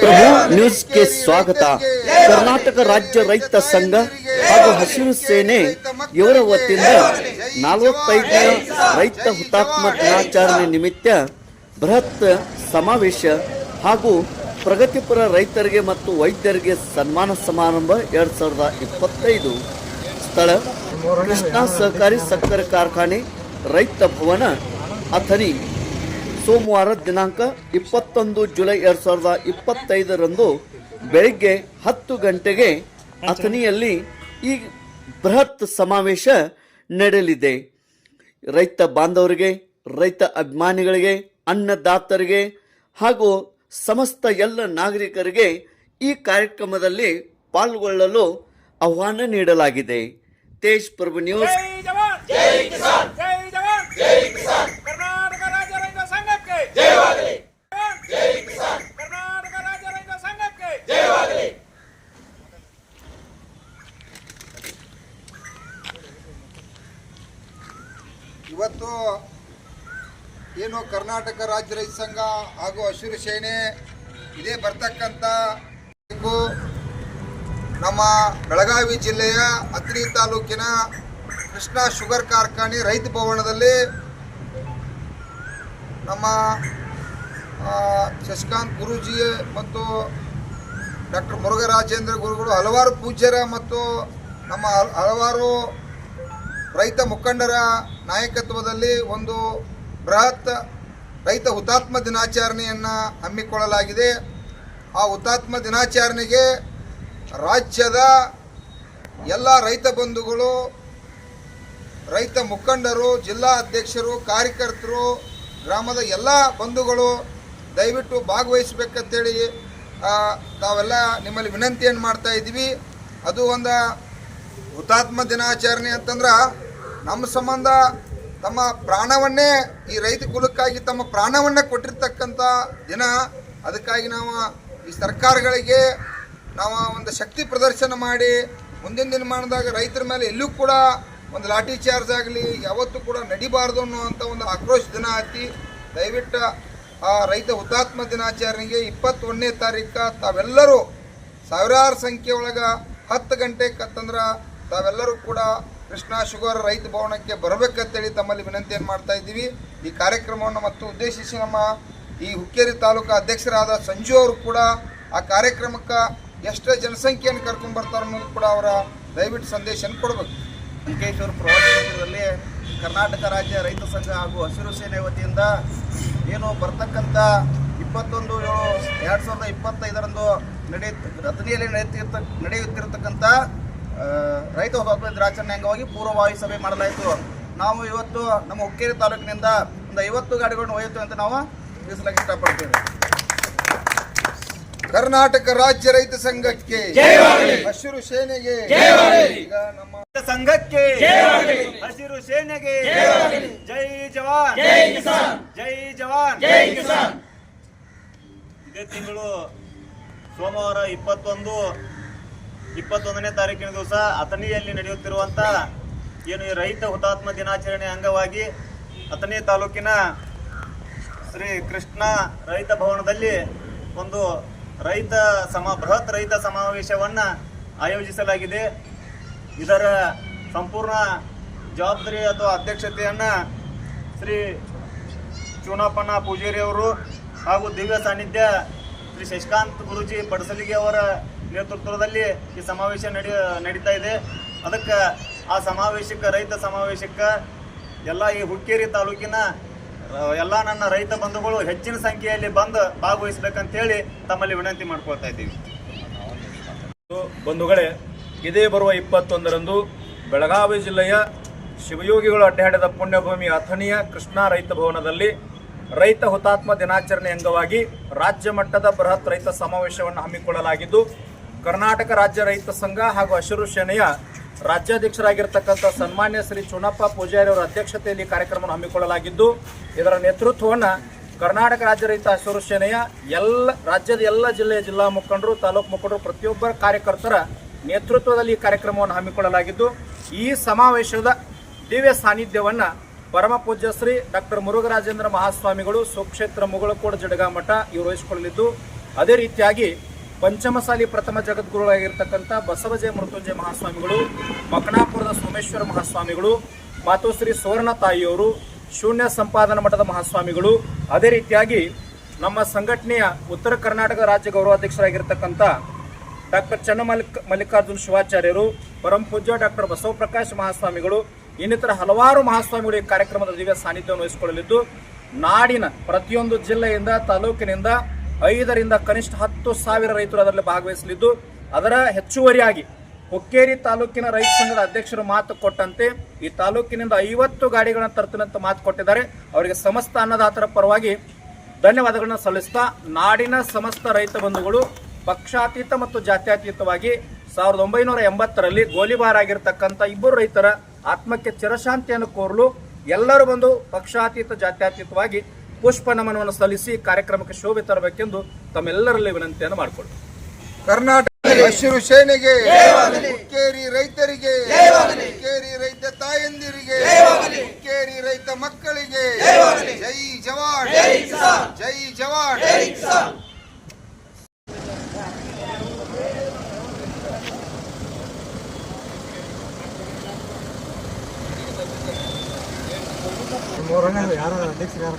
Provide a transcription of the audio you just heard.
ಪ್ರಭು ನ್ಯೂಸ್ಗೆ ಸ್ವಾಗತ. ಕರ್ನಾಟಕ ರಾಜ್ಯ ರೈತ ಸಂಘ ಹಾಗೂ ಹಸಿರು ಸೇನೆ ಇವರ ವತಿಯಿಂದ ನಲವತ್ತೈದನೇ ರೈತ ಹುತಾತ್ಮ ದಿನಾಚರಣೆ ನಿಮಿತ್ತ ಬೃಹತ್ ಸಮಾವೇಶ ಹಾಗೂ ಪ್ರಗತಿಪರ ರೈತರಿಗೆ ಮತ್ತು ವೈದ್ಯರಿಗೆ ಸನ್ಮಾನ ಸಮಾರಂಭ ಎರಡು ಸಾವಿರದ ಇಪ್ಪತ್ತೈದು ಸ್ಥಳ. ಕೃಷ್ಣಾ ಸಹಕಾರಿ ಸಕ್ಕರೆ ಕಾರ್ಖಾನೆ ರೈತ ಭವನ ಅಥಣಿ ಸೋಮವಾರ ದಿನಾಂಕ ಇಪ್ಪತ್ತೊಂದು ಜುಲೈ ಎರಡು ಸಾವಿರದ ಇಪ್ಪತ್ತೈದರಂದು ಬೆಳಿಗ್ಗೆ ಹತ್ತು ಗಂಟೆಗೆ ಅಥಣಿಯಲ್ಲಿ ಈ ಬೃಹತ್ ಸಮಾವೇಶ ನಡೆಯಲಿದೆ. ರೈತ ಬಾಂಧವರಿಗೆ, ರೈತ ಅಭಿಮಾನಿಗಳಿಗೆ, ಅನ್ನದಾತರಿಗೆ ಹಾಗೂ ಸಮಸ್ತ ಎಲ್ಲ ನಾಗರಿಕರಿಗೆ ಈ ಕಾರ್ಯಕ್ರಮದಲ್ಲಿ ಪಾಲ್ಗೊಳ್ಳಲು ಆಹ್ವಾನ ನೀಡಲಾಗಿದೆ. ತೇಜ್ ಪ್ರಭು ನ್ಯೂಸ್ ಜೈ ಜವಾನ್ ಜೈ ಕಿಸಾನ್ ಜೈ ಜವಾನ್ ಜೈ ಕಿಸಾನ್ ಕರ್ನಾಟಕ ರಾಜ್ಯ ರೈತ ಸಂಘಕ್ಕೆ ಜಯವಾಗಲಿ ಜೈ ಕಿಸಾನ್ ಕರ್ನಾಟಕ ರಾಜ್ಯ ರೈತ ಸಂಘಕ್ಕೆ ಜಯವಾಗಲಿ ಇವತ್ತು ಏನು ಕರ್ನಾಟಕ ರಾಜ್ಯ ರೈತ ಸಂಘ ಹಾಗೂ ಹಸಿರು ಸೇನೆ ಇದೇ ಬರ್ತಕ್ಕಂಥ ನಮ್ಮ ಬೆಳಗಾವಿ ಜಿಲ್ಲೆಯ ಅತ್ರಿ ತಾಲೂಕಿನ ಕೃಷ್ಣ ಶುಗರ್ ಕಾರ್ಖಾನೆ ರೈತ ಭವನದಲ್ಲಿ ನಮ್ಮ ಶಶಿಕಾಂತ್ ಗುರೂಜಿ ಮತ್ತು ಡಾಕ್ಟರ್ ಮುರುಘರಾಜೇಂದ್ರ ಗುರುಗಳು ಹಲವಾರು ಪೂಜ್ಯರ ಮತ್ತು ನಮ್ಮ ಹಲ- ಹಲವಾರು ರೈತ ಮುಖಂಡರ ನಾಯಕತ್ವದಲ್ಲಿ ಒಂದು ಬೃಹತ್ ರೈತ ಹುತಾತ್ಮ ದಿನಾಚರಣೆಯನ್ನು ಹಮ್ಮಿಕೊಳ್ಳಲಾಗಿದೆ. ಆ ಹುತಾತ್ಮ ದಿನಾಚರಣೆಗೆ ರಾಜ್ಯದ ಎಲ್ಲ ರೈತ ಬಂಧುಗಳು, ರೈತ ಮುಖಂಡರು, ಜಿಲ್ಲಾ ಅಧ್ಯಕ್ಷರು, ಕಾರ್ಯಕರ್ತರು, ಗ್ರಾಮದ ಎಲ್ಲ ಬಂಧುಗಳು ದಯವಿಟ್ಟು ಭಾಗವಹಿಸಬೇಕಂತೇಳಿ ತಾವೆಲ್ಲ ನಿಮ್ಮಲ್ಲಿ ವಿನಂತಿಯನ್ನು ಮಾಡ್ತಾ ಇದ್ದೀವಿ. ಅದು ಒಂದು ಹುತಾತ್ಮ ದಿನಾಚರಣೆ ಅಂತಂದ್ರೆ ನಮ್ಮ ಸಂಬಂಧ ತಮ್ಮ ಪ್ರಾಣವನ್ನೇ ಈ ರೈತ ಕುಲಕ್ಕಾಗಿ ತಮ್ಮ ಪ್ರಾಣವನ್ನೇ ಕೊಟ್ಟಿರ್ತಕ್ಕಂಥ ದಿನ, ಅದಕ್ಕಾಗಿ ನಾವು ಈ ಸರ್ಕಾರಗಳಿಗೆ ನಾವು ಒಂದು ಶಕ್ತಿ ಪ್ರದರ್ಶನ ಮಾಡಿ, ಮುಂದಿನ ದಿನಮಾನದಾಗ ರೈತರ ಮೇಲೆ ಎಲ್ಲೂ ಕೂಡ ಒಂದು ಲಾಠಿ ಚಾರ್ಜ್ ಆಗಲಿ, ಯಾವತ್ತೂ ಕೂಡ ನಡಿಬಾರ್ದು ಅನ್ನುವಂಥ ಒಂದು ಆಕ್ರೋಶ ದಿನ ಐತಿ ದಯವಿಟ್ಟು ಆ ರೈತ ಹುತಾತ್ಮ ದಿನಾಚರಣೆಗೆ ಇಪ್ಪತ್ತೊಂದನೇ ತಾರೀಕು ತಾವೆಲ್ಲರೂ ಸಾವಿರಾರು ಸಂಖ್ಯೆ ಒಳಗೆ ಹತ್ತು ಗಂಟೆ ಕತ್ತಂದ್ರೆ ತಾವೆಲ್ಲರೂ ಕೂಡ ಕೃಷ್ಣ ಶುಗರ್ ರೈತ ಭವನಕ್ಕೆ ಬರಬೇಕಂತೇಳಿ ತಮ್ಮಲ್ಲಿ ವಿನಂತಿಯನ್ನು ಮಾಡ್ತಾ ಇದ್ದೀವಿ. ಈ ಕಾರ್ಯಕ್ರಮವನ್ನು ಮತ್ತು ಉದ್ದೇಶಿಸಿ ನಮ್ಮ ಈ ಹುಕ್ಕೇರಿ ತಾಲೂಕು ಅಧ್ಯಕ್ಷರಾದ ಸಂಜು ಅವರು ಕೂಡ ಆ ಕಾರ್ಯಕ್ರಮಕ್ಕೆ ಎಷ್ಟು ಜನಸಂಖ್ಯೆಯನ್ನು ಕರ್ಕೊಂಡು ಬರ್ತಾರೆ ಅನ್ನೋದು ಕೂಡ ಅವರ ದಯವಿಟ್ಟು ಸಂದೇಶನ ಕೊಡಬೇಕು. ಲಂಕೇಶ್ವರ ಪ್ರವಾಸದಲ್ಲಿ ಕರ್ನಾಟಕ ರಾಜ್ಯ ರೈತ ಸಂಘ ಹಾಗೂ ಹಸಿರು ಸೇನೆ ವತಿಯಿಂದ ಏನು ಬರ್ತಕ್ಕಂಥ ಇಪ್ಪತ್ತೊಂದು ಏಳು, ಎರಡು ಸಾವಿರದ ಇಪ್ಪತ್ತೈದರಂದು ನಡೆಯ ರತ್ನಿಯಲ್ಲಿ ನಡೆಯುತ್ತಿರ್ತ, ನಡೆಯುತ್ತಿರತಕ್ಕಂಥ ರೈತ ಹುತಾತ್ಮ ದಿನಾಚರಣೆ ಅಂಗವಾಗಿ ಪೂರ್ವಭಾವಿ ಸಭೆ ಮಾಡಲಾಯಿತು. ನಾವು ಇವತ್ತು ನಮ್ಮ ಹುಕ್ಕೇರಿ ತಾಲೂಕಿನಿಂದ ಒಂದು ಐವತ್ತು ಗಾಡಿಗಳನ್ನು ಒಯ್ಯುತ್ತೇವೆ ಅಂತ ನಾವು ತಿಳಿಸಲಿಕ್ಕೆ ಇಷ್ಟಪಡ್ತೇವೆ. ಕರ್ನಾಟಕ ರಾಜ್ಯ ರೈತ ಸಂಘಕ್ಕೆ ಹಸಿರು ಸೇನೆಗೆ ಈಗ ನಮ್ಮ ಸಂಘಕ್ಕೆ ಹಸಿರು ಸೇನೆಗೆ ಜೈ ಜವಾನ್. ಜೈ ಜವಾನ್. ಇದೇ ತಿಂಗಳು ಸೋಮವಾರ ಇಪ್ಪತ್ತೊಂದು ಇಪ್ಪತ್ತೊಂದನೇ ತಾರೀಕಿನ ದಿವಸ ಅಥಣಿಯಲ್ಲಿ ನಡೆಯುತ್ತಿರುವಂತ ಏನು ಈ ರೈತ ಹುತಾತ್ಮ ದಿನಾಚರಣೆ ಅಂಗವಾಗಿ ಅಥಣಿ ತಾಲೂಕಿನ ಶ್ರೀ ಕೃಷ್ಣ ರೈತ ಭವನದಲ್ಲಿ ಒಂದು ರೈತ ಸಮ, ಬೃಹತ್ ರೈತ ಸಮಾವೇಶವನ್ನು ಆಯೋಜಿಸಲಾಗಿದೆ. ಇದರ ಸಂಪೂರ್ಣ ಜವಾಬ್ದಾರಿ ಅಥವಾ ಅಧ್ಯಕ್ಷತೆಯನ್ನ ಶ್ರೀ ಚೂನಪ್ಪನ ಪೂಜೇರಿಯವರು ಹಾಗೂ ದಿವ್ಯ ಸಾನ್ನಿಧ್ಯ ಶ್ರೀ ಶಶಿಕಾಂತ್ ಗುರುಜಿ ಪಡಸಲಿಗೆ ಅವರ ನೇತೃತ್ವದಲ್ಲಿ ಈ ಸಮಾವೇಶ ನಡಿ, ನಡೀತಾ ಇದೆ. ಅದಕ್ಕೆ ಆ ಸಮಾವೇಶಕ್ಕೆ, ರೈತ ಸಮಾವೇಶಕ್ಕೆ ಎಲ್ಲ ಈ ಹುಕ್ಕೇರಿ ತಾಲೂಕಿನ ಎಲ್ಲ ನನ್ನ ರೈತ ಬಂಧುಗಳು ಹೆಚ್ಚಿನ ಸಂಖ್ಯೆಯಲ್ಲಿ ಬಂದು ಭಾಗವಹಿಸ್ಬೇಕಂತೇಳಿ ತಮ್ಮಲ್ಲಿ ವಿನಂತಿ ಮಾಡ್ಕೊಳ್ತಾ ಇದ್ದೀವಿ. ಬಂಧುಗಳೇ, ಇದೇ ಬರುವ ಇಪ್ಪತ್ತೊಂದರಂದು ಬೆಳಗಾವಿ ಜಿಲ್ಲೆಯ ಶಿವಯೋಗಿಗಳು ಅಡ್ಡಾಡಿದ ಪುಣ್ಯಭೂಮಿ ಅಥಣಿಯ ಕೃಷ್ಣಾ ರೈತ ಭವನದಲ್ಲಿ ರೈತ ಹುತಾತ್ಮ ದಿನಾಚರಣೆ ಅಂಗವಾಗಿ ರಾಜ್ಯ ಮಟ್ಟದ ಬೃಹತ್ ರೈತ ಸಮಾವೇಶವನ್ನು ಹಮ್ಮಿಕೊಳ್ಳಲಾಗಿದ್ದು ಕರ್ನಾಟಕ ರಾಜ್ಯ ರೈತ ಸಂಘ ಹಾಗೂ ಹಸಿರು ಸೇನೆಯ ರಾಜ್ಯಾಧ್ಯಕ್ಷರಾಗಿರ್ತಕ್ಕಂಥ ಸನ್ಮಾನ್ಯ ಶ್ರೀ ಚುನಪ್ಪ ಪೂಜಾರಿ ಅವರ ಅಧ್ಯಕ್ಷತೆಯಲ್ಲಿ ಕಾರ್ಯಕ್ರಮವನ್ನು ಹಮ್ಮಿಕೊಳ್ಳಲಾಗಿದ್ದು, ಇದರ ನೇತೃತ್ವವನ್ನು ಕರ್ನಾಟಕ ರಾಜ್ಯ ರೈತ ಹಸಿರು ಸೇನೆಯ ಎಲ್ಲ ರಾಜ್ಯದ ಎಲ್ಲ ಜಿಲ್ಲೆಯ ಜಿಲ್ಲಾ ಮುಖಂಡರು, ತಾಲೂಕು ಮುಖಂಡರು, ಪ್ರತಿಯೊಬ್ಬರ ಕಾರ್ಯಕರ್ತರ ನೇತೃತ್ವದಲ್ಲಿ ಈ ಕಾರ್ಯಕ್ರಮವನ್ನು ಹಮ್ಮಿಕೊಳ್ಳಲಾಗಿದ್ದು, ಈ ಸಮಾವೇಶದ ದಿವ್ಯ ಸಾನ್ನಿಧ್ಯವನ್ನು ಪರಮ ಪೂಜ್ಯ ಶ್ರೀ ಡಾಕ್ಟರ್ ಮುರುಘರಾಜೇಂದ್ರ ಮಹಾಸ್ವಾಮಿಗಳು, ಸುಕ್ಷೇತ್ರ ಮುಗಳಕೋಡ ಜಡಗಾಮಠ ಇವರು ವಹಿಸಿಕೊಳ್ಳಲಿದ್ದು, ಅದೇ ರೀತಿಯಾಗಿ ಪಂಚಮಸಾಲಿ ಪ್ರಥಮ ಜಗದ್ಗುರುಗಳಾಗಿರ್ತಕ್ಕಂಥ ಬಸವಜಯ ಮೃತ್ಯುಂಜಯ ಮಹಾಸ್ವಾಮಿಗಳು ಮಕಣಾಪುರದ ಸೋಮೇಶ್ವರ ಮಹಾಸ್ವಾಮಿಗಳು, ಮಾತೋಶ್ರೀ ಸುವರ್ಣ ತಾಯಿಯವರು, ಶೂನ್ಯ ಸಂಪಾದನಾ ಮಠದ ಮಹಾಸ್ವಾಮಿಗಳು. ಅದೇ ರೀತಿಯಾಗಿ ನಮ್ಮ ಸಂಘಟನೆಯ ಉತ್ತರ ಕರ್ನಾಟಕ ರಾಜ್ಯ ಗೌರವಾಧ್ಯಕ್ಷರಾಗಿರ್ತಕ್ಕಂಥ ಡಾಕ್ಟರ್ ಚನ್ನಮಲ್ಲಿಕ್ ಮಲ್ಲಿಕಾರ್ಜುನ್ ಶಿವಾಚಾರ್ಯರು, ಪರಂ ಪೂಜ್ಯ ಡಾಕ್ಟರ್ ಬಸವಪ್ರಕಾಶ್ ಮಹಾಸ್ವಾಮಿಗಳು, ಇನ್ನಿತರ ಹಲವಾರು ಮಹಾಸ್ವಾಮಿಗಳು ಈ ಕಾರ್ಯಕ್ರಮದ ದಿವ್ಯ ಸಾನ್ನಿಧ್ಯವನ್ನು ವಹಿಸಿಕೊಳ್ಳಲಿದ್ದು, ನಾಡಿನ ಪ್ರತಿಯೊಂದು ಜಿಲ್ಲೆಯಿಂದ, ತಾಲೂಕಿನಿಂದ ಐದರಿಂದ ಕನಿಷ್ಠ ಹತ್ತು ಸಾವಿರ ರೈತರು ಅದರಲ್ಲಿ ಭಾಗವಹಿಸಲಿದ್ದು, ಅದರ ಹೆಚ್ಚುವರಿಯಾಗಿ ಹುಕ್ಕೇರಿ ತಾಲೂಕಿನ ರೈತ ಸಂಘದ ಅಧ್ಯಕ್ಷರು ಮಾತು ಕೊಟ್ಟಂತೆ ಈ ತಾಲೂಕಿನಿಂದ ಐವತ್ತು ಗಾಡಿಗಳನ್ನು ತರ್ತೀನಂತ ಮಾತು ಕೊಟ್ಟಿದ್ದಾರೆ. ಅವರಿಗೆ ಸಮಸ್ತ ಅನ್ನದಾತರ ಪರವಾಗಿ ಧನ್ಯವಾದಗಳನ್ನು ಸಲ್ಲಿಸ್ತಾ, ನಾಡಿನ ಸಮಸ್ತ ರೈತ ಬಂಧುಗಳು ಪಕ್ಷಾತೀತ ಮತ್ತು ಜಾತ್ಯತೀತವಾಗಿ ಸಾವಿರದ ಒಂಬೈನೂರ ಎಂಬತ್ತರಲ್ಲಿ ಗೋಲಿಬಾರ್ ಆಗಿರ್ತಕ್ಕಂಥ ಇಬ್ಬರು ರೈತರ ಆತ್ಮಕ್ಕೆ ಚಿರಶಾಂತಿಯನ್ನು ಕೋರಲು ಎಲ್ಲರೂ ಬಂದು ಪಕ್ಷಾತೀತ, ಜಾತ್ಯತೀತವಾಗಿ ಪುಷ್ಪ ನಮನವನ್ನು ಸಲ್ಲಿಸಿ ಕಾರ್ಯಕ್ರಮಕ್ಕೆ ಶೋಭೆ ತರಬೇಕೆಂದು ತಮ್ಮೆಲ್ಲರಲ್ಲಿ ವಿನಂತಿಯನ್ನು ಮಾಡಿಕೊಳ್ಳಿ. ಕರ್ನಾಟಕ ಹಸಿರು ಸೇನೆಗೆ ಹುಕ್ಕೇರಿ ರೈತರಿಗೆ ಹುಕ್ಕೇರಿ ರೈತ ತಾಯಂದಿರಿಗೆ ಹುಕ್ಕೇರಿ ರೈತ ಮಕ್ಕಳಿಗೆ ಜೈ ಜವಾನ್ ಜೈ ಜವಾನ್. ಯಾರು ಅಧ್ಯಕ್ಷರು ಯಾರು?